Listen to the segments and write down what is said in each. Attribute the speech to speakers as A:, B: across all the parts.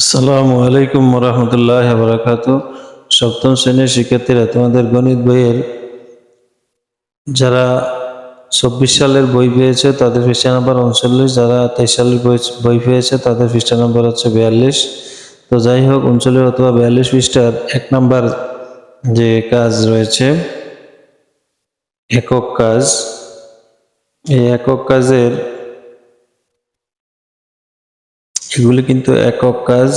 A: আসসালামু আলাইকুম রহমতুল্লাহ বারাকাত সপ্তম শ্রেণির শিক্ষার্থীরা, তোমাদের গণিত বইয়ের যারা চব্বিশ সালের বই পেয়েছে, তাদের পৃষ্ঠা নাম্বার উনচল্লিশ। যারা তেইশ সালের বই বই পেয়েছে, তাদের পৃষ্ঠা নাম্বার হচ্ছে বিয়াল্লিশ। তো যাই হোক, উনচল্লিশ অথবা বিয়াল্লিশ পৃষ্ঠার এক নাম্বার যে কাজ রয়েছে, একক কাজ। এই একক কাজের এগুলি কিন্তু একক কাজ,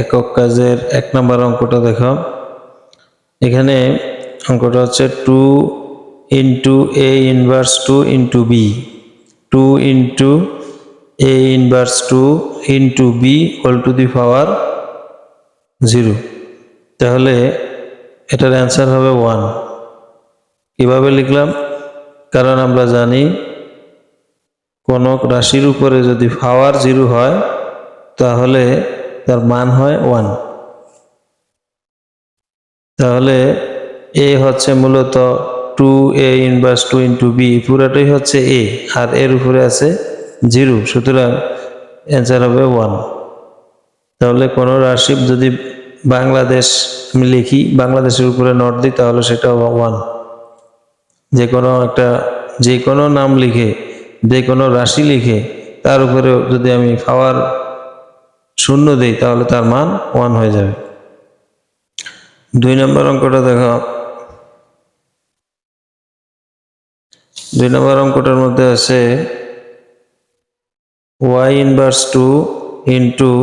A: একক কাজের এক নম্বর অঙ্কটা দেখো। এখানে অঙ্কটা হচ্ছে two into A inverse two into B. Two into A inverse two into B whole to the power zero. তাহলে এটার অ্যান্সার হবে ওয়ান। কীভাবে লিখলাম? কারণ আমরা জানি কোনো রাশির উপরে যদি পাওয়ার জিরো হয়, তাহলে তার মান হয় ওয়ান তাহলে এ হচ্ছে মূলত two A inverse two into B পুরাটাই হচ্ছে এ আর এর উপরে আছে জিরো সুতরাং অ্যান্সার হবে ওয়ান তাহলে কোনো রাশি যদি বাংলাদেশ, আমি লিখি, বাংলাদেশের উপরে নট দিই, তাহলে সেটা ওয়ান যে কোনো একটা, যে কোনো নাম লিখে যে কোনো রাশি লিখে তার উপরে যদি আমি পাওয়ার শূন্য দিই, তাহলে তার মান ওয়ান হয়ে যাবে। দুই নম্বর অঙ্কটা দেখো। দুই নম্বর অঙ্কটার মধ্যে আছে Y inverse two into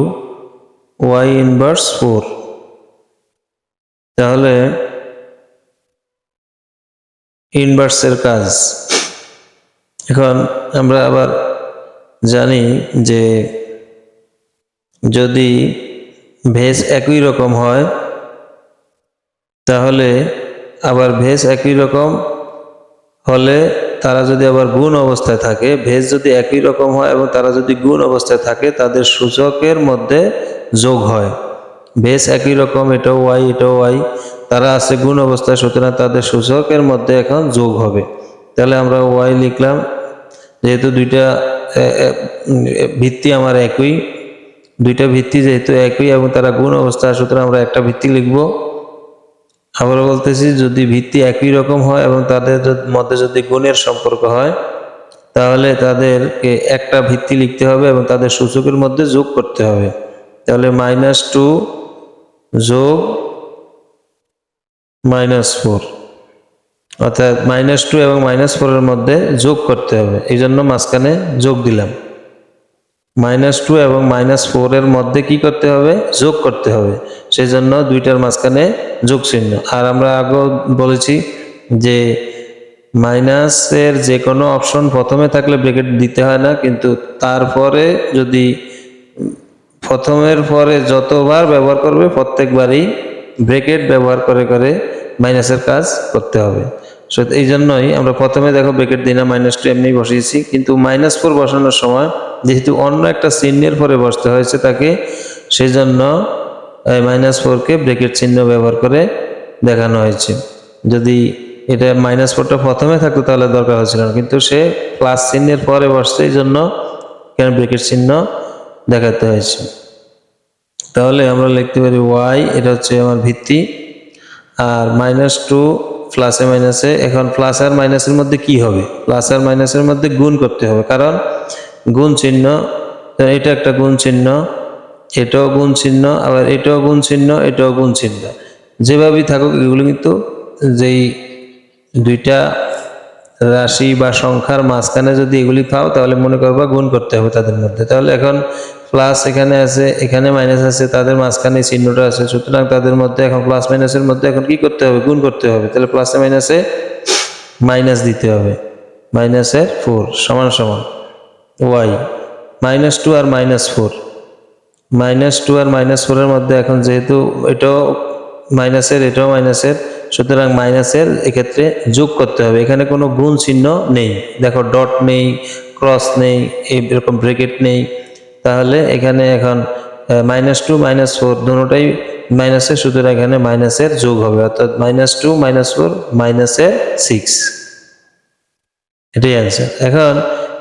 A: Y inverse four তাহলে ইনভার্সের কাজ। এখন আমরা আবার জানি যে যদি ভেজ একই রকম হয়, তাহলে আবার ভেজ একই রকম হলে তারা যদি আবার গুণ অবস্থায় থাকে ভেজ যদি একই রকম হয় এবং তারা যদি গুণ অবস্থায় থাকে, তাদের সূচকের মধ্যে যোগ হয়। ভেজ একই রকম, এটাও ওয়াই এটাও ওয়াই, তারা আছে গুণ অবস্থায়, সুতরাং তাদের সূচকের মধ্যে এখন যোগ হবে। তাহলে আমরা ওয়াই লিখলাম যেহেতু দুইটা ভিত্তি আমার একই। দুইটা ভিত্তি যেহেতু একই এবং তারা গুণ অবস্থায় সুতরাং আমরা একটা ভিত্তি লিখব। আবার বলতেছি যদি ভিত্তি একই রকম হয় এবং তাদের মধ্যে যদি গুণের সম্পর্ক হয়, তাহলে তাদেরকে একটা ভিত্তি লিখতে হবে এবং তাদের সূচকের মধ্যে যোগ করতে হবে। তাহলে মাইনাস টু যোগ মাইনাস ফোর অর্থাৎ মাইনাস টু এবং মাইনাস ফোরের মধ্যে যোগ করতে হবে। এই জন্য মাঝখানে যোগ দিলাম। মাইনাস টু এবং মাইনাস ফোরের মধ্যে কি করতে হবে? যোগ করতে হবে। সেই জন্য দুইটার মাঝখানে যোগ চিহ্ন। আর আমরা আগেও বলেছি যে মাইনাসের যে কোনো অপশন প্রথমে থাকলে ব্রেকেট দিতে হয় না, কিন্তু তারপরে যদি প্রথমের পরে যতবার ব্যবহার করবে, প্রত্যেকবারই ব্রেকেট ব্যবহার করে করে মাইনাসের কাজ করতে হবে। সো এই জন্যই আমরা প্রথমে দেখো ব্রেকেট দিই না মাইনাস টু এমনি বসিয়েছি। কিন্তু মাইনাস ফোর বসানোর সময় যেহেতু অন্য একটা চিহ্নের পরে বসতে হয়েছে তাকে সেই জন্য মাইনাস ফোরকে ব্রেকেট চিহ্ন ব্যবহার করে দেখানো হয়েছে। যদি এটা মাইনাস ফোরটা প্রথমে থাকতো তাহলে দরকার হচ্ছিল না। কিন্তু সে প্লাস চিহ্নের পরে বসছে এই জন্য কেন ব্রেকেট চিহ্ন দেখাতে হয়েছে? তাহলে আমরা লিখতে পারি ওয়াই এটা হচ্ছে আমার ভিত্তি। আর মাইনাস টু প্লাসে মাইনাসে এখন প্লাস আর মাইনাসের মধ্যে কি হবে? প্লাস আর মাইনাসের মধ্যে গুণ করতে হবে, কারণ গুণ চিহ্ন এটা একটা গুণ চিহ্ন, এটাও গুণ চিহ্ন, আবার এটাও গুণ চিহ্ন, এটাও গুণ চিহ্ন। যেভাবেই থাকুক, এগুলো কিন্তু যেই দুইটা রাশি বা সংখ্যার মাঝখানে যদি এগুলি পাও, তাহলে মনে করবা গুণ করতে হবে তাদের মধ্যে। তাহলে এখন প্লাস এখানে আছে, এখানে মাইনাস আছে, তাদের মাঝখানে চিহ্নটা আছে। সুতরাং তাদের মধ্যে এখন প্লাস মাইনাসের মধ্যে এখন কি করতে হবে? গুণ করতে হবে। তাহলে প্লাসে মাইনাসে মাইনাস দিতে হবে। মাইনাসের ফোর সমান সমান ওয়াই মাইনাস টু আর মাইনাস ফোর মাইনাস টু আর মাইনাস ফোরের মধ্যে এখন যেহেতু এটাও মাইনাসের এটাও মাইনাসের সুতরাং মাইনাসের এক্ষেত্রে যোগ করতে হবে। এখানে কোনো গুণ চিহ্ন নেই। দেখো, ডট নেই, ক্রস নেই, এরকম ব্রেকেট নেই। তাহলে এখানে এখন মাইনাস টু মাইনাস ফোর দুটোটাই মাইনাসের সুতরাং এখানে মাইনাসের যোগ হবে। অর্থাৎ মাইনাস টু মাইনাস ফোর মাইনাসের সিক্স এটাই অ্যান্সার এখন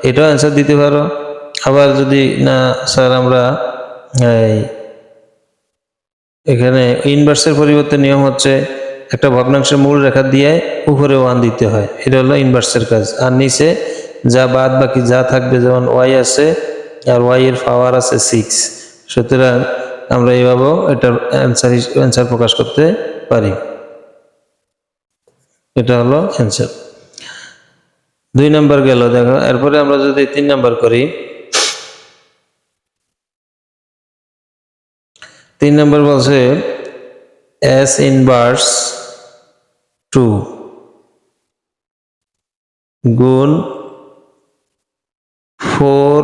A: এটাও অ্যান্সার দিতে পারো। আবার যদি না স্যার আমরা এখানে ইনভার্সের পরিবর্তে নিয়ম হচ্ছে একটা ভগ্নাংশের মূল রেখা দিয়ে উপরে ওয়ান দিতে হয়। এটা হলো ইনভার্সের কাজ। আর নিচে যা বাদ বাকি যা থাকবে, যেমন ওয়াই আছে আর ওয়াই এর পাওয়ার আছে সিক্স। সুতরাং আমরা এইভাবেও এটার অ্যান্সার অ্যান্সার প্রকাশ করতে পারি। এটা হলো অ্যান্সার। দুই নাম্বার গেল, দেখো। এরপরে আমরা যদি তিন নাম্বার করি। তিন নম্বর বলছে এস ইনভার্স টু গুণ four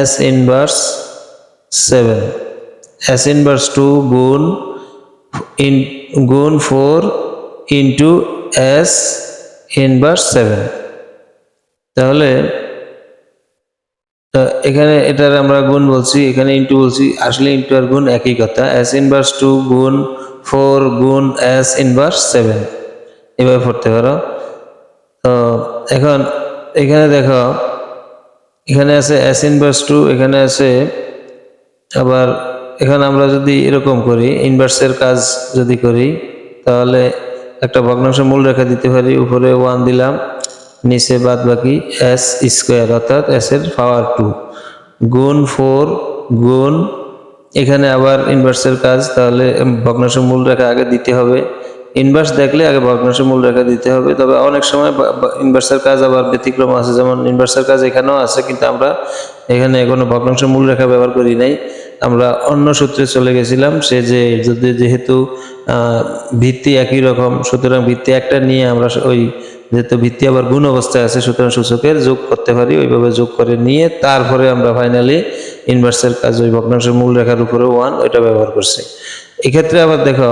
A: S inverse seven. S inverse two গুণ ইন, গুণ four into S inverse seven. তাহলে এখানে এটার আমরা গুণ বলছি, এখানে ইন্টু বলছি, আসলে ইন্টু আর গুণ একই কথা। এস ইনভার্স টু গুণ ফোর গুণ এস ইনভার্স সেভেন। এভাবে পড়তে পারো। তো এখন এখানে দেখো, এখানে আছে এস ইনভার্স টু, এখানে আছে আবার এখানে আমরা যদি এরকম করি, ইনভার্সের কাজ যদি করি, তাহলে একটা ভগ্নাংশ মূল রেখা দিতে পারি, উপরে ওয়ান দিলাম, নিচে বাদ বাকি এস স্কোয়ার, অর্থাৎ এস এর পাওয়ার টু গুণ ফোর গুণ এখানে আবার ইনভার্সের কাজ, তাহলে ভগ্নাংশ মূল রেখা আগে দিতে হবে। ইনভার্স দেখলে আগে ভগ্নাংশ মূল রেখা দিতে হবে। তবে অনেক সময় ইনভার্সের কাজ আবার ব্যতিক্রম আছে। যেমন ইনভার্সের কাজ এখানেও আছে, কিন্তু আমরা এখানে কোনো ভগ্নাংশ মূল রেখা ব্যবহার করি নাই। আমরা অন্য সূত্রে চলে গেছিলাম, সে যে, যদি যেহেতু ভিত্তি একই রকম, সুতরাং ভিত্তি একটা নিয়ে আমরা ওই যেহেতু ভিত্তি আবার গুণ অবস্থায় আছে সুতরাং সূচকের যোগ করতে পারি ওইভাবে যোগ করে নিয়ে তারপরে আমরা ফাইনালি ইনভার্সের কাজ ওই ভগ্নাংশের মূল রেখার উপরে ওয়ান ওইটা ব্যবহার করছি। এক্ষেত্রে আবার দেখো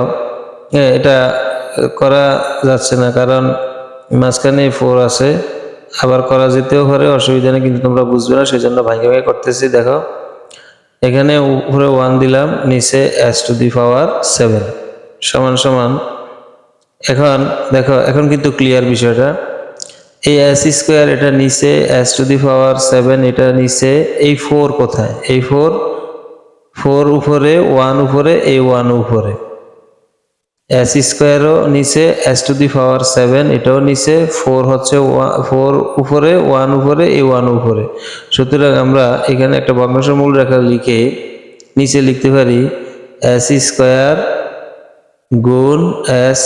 A: এ, এটা করা যাচ্ছে না কারণ মাঝখানে ফোর আছে আবার করা যেতেও পারে অসুবিধা নেই কিন্তু তোমরা বুঝবে না সেই জন্য ভাঙে ভাঙে করতেছি দেখো। এখানে উপরে ওয়ান দিলাম নিচে S to the power seven সমান সমান এখন দেখো, এখন কিন্তু ক্লিয়ার বিষয়টা। এই এস স্কোয়ার এটা নিচে S to the power seven এটা নিচে, এই ফোর কোথায়? এই ফোর ফোর উপরে ওয়ান উপরে, এই ওয়ান উপরে। এস স্কোয়ারও নিচে S to the power seven এটাও নিচে ফোর হচ্ছে ফোর উপরে ওয়ান উপরে, এই ওয়ান উপরে। সুতরাং আমরা এখানে একটা ভগ্নাংশ মূল রেখা লিখে নিচে লিখতে পারি এস স্কোয়ার গুণ S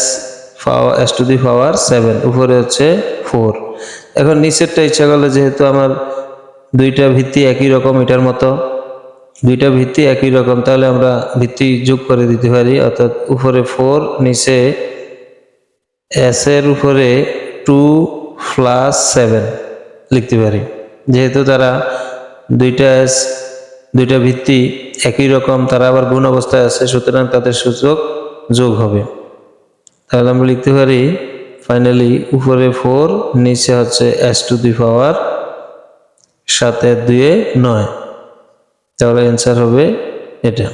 A: power S to the power seven উপরে হচ্ছে ফোর এখন নিচেরটা ইচ্ছা করলে যেহেতু আমার দুইটা ভিত্তি একই রকম এটার মতো, দুইটা ভিত্তি একই রকম, তাহলে আমরা ভিত্তি যোগ করে দিতে পারি, অর্থাৎ উপরে ফোর নিচে এস এর উপরে টু প্লাস সেভেন লিখতে পারি। যেহেতু তারা দুইটা এস দুইটা ভিত্তি একই রকম, তারা আবার গুণ অবস্থায় আছে, সুতরাং তাদের সূচক যোগ হবে। তাহলে আমরা লিখতে পারি ফাইনালি উপরে ফোর নিচে হচ্ছে এস টু দি পাওয়ার সাতের দুয়ে নয়। তাহলে অ্যান্সার হবে এটা।